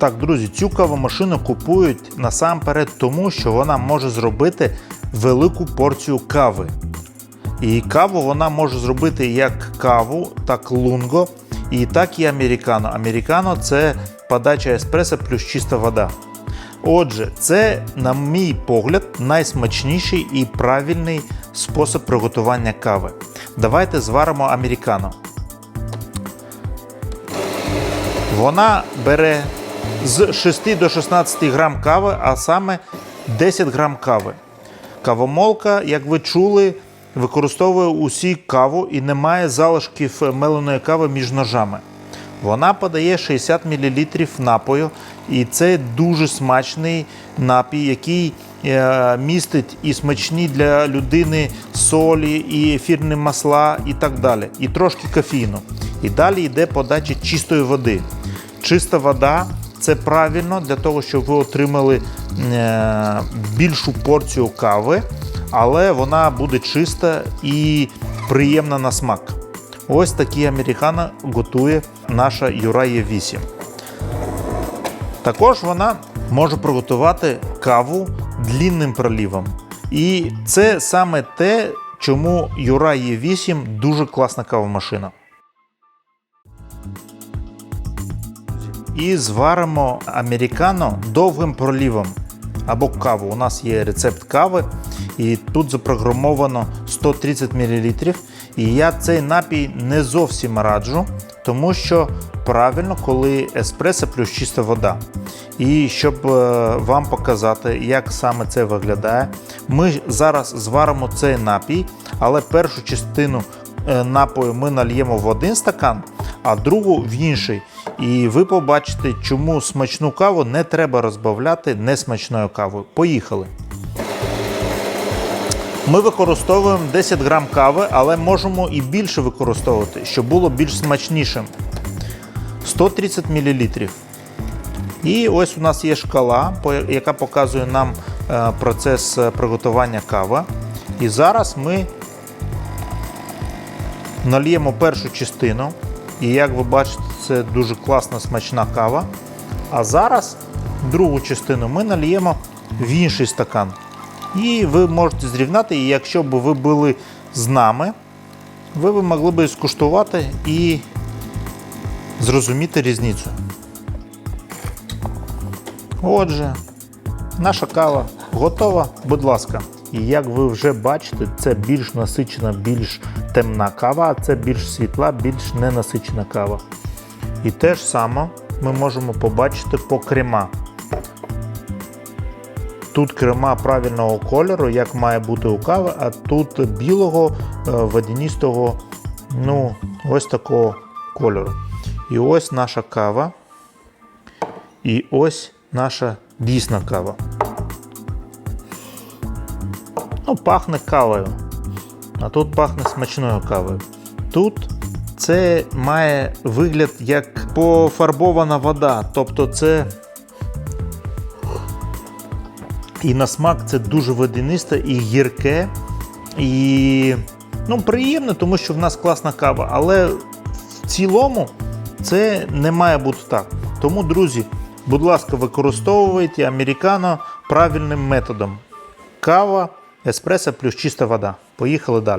Так, друзі, цю кавомашину купують насамперед тому, що вона може зробити велику порцію кави. І каву вона може зробити як каву, так лунго, і так і американо. Американо це подача еспресо плюс чиста вода. Отже, це, на мій погляд, найсмачніший і правильний спосіб приготування кави. Давайте зваримо американо. Вона бере з 6 до 16 грам кави, а саме 10 грам кави. Кавомолка, як ви чули, використовує усі каву і немає залишків меленої кави між ножами. Вона подає 60 мл напою, і це дуже смачний напій, який е, містить і смачні для людини солі, і ефірні масла, і так далі, і трошки кофеїну. І далі йде подача чистої води. Чиста вода це правильно для того, щоб ви отримали е, більшу порцію кави, але вона буде чиста і приємна на смак. Ось такі американо готує наша Юрає 8. Також вона може приготувати каву длінним пролівом. І це саме те, чому Юра Є8 дуже класна кавомашина. І зваримо американо довгим пролівом або каву. У нас є рецепт кави, і тут запрограмовано 130 мл. І я цей напій не зовсім раджу, тому що правильно, коли еспресо плюс чиста вода. І щоб е, вам показати, як саме це виглядає, ми зараз зваримо цей напій, але першу частину е, напою ми нальємо в один стакан, а другу в інший. І ви побачите, чому смачну каву не треба розбавляти несмачною кавою. Поїхали! Ми використовуємо 10 грам кави, але можемо і більше використовувати, щоб було більш смачнішим. 130 мл. І ось у нас є шкала, яка показує нам е, процес е, приготування кави. І зараз ми нальємо першу частину. І як ви бачите, це дуже класна смачна кава. А зараз другу частину ми нальємо в інший стакан. І ви можете зрівняти, і якщо б ви були з нами, ви б могли б скуштувати і зрозуміти різницю. Отже, наша кава готова, будь ласка. І як ви вже бачите, це більш насичена, більш темна кава, а це більш світла, більш ненасичена кава. І те ж саме ми можемо побачити по крема. Тут крема правильного кольору, як має бути у кави, а тут білого, е, водяністого, ну, ось такого кольору. І ось наша кава. І ось наша дійсна кава. Ну, пахне кавою. А тут пахне смачною кавою. Тут це має вигляд як пофарбована вода. Тобто це і на смак це дуже водянисте і гірке. І ну, приємно, тому що в нас класна кава. Але в цілому це не має бути так. Тому, друзі, будь ласка, використовуйте американо правильним методом. Кава, еспресо плюс чиста вода. Поїхали далі.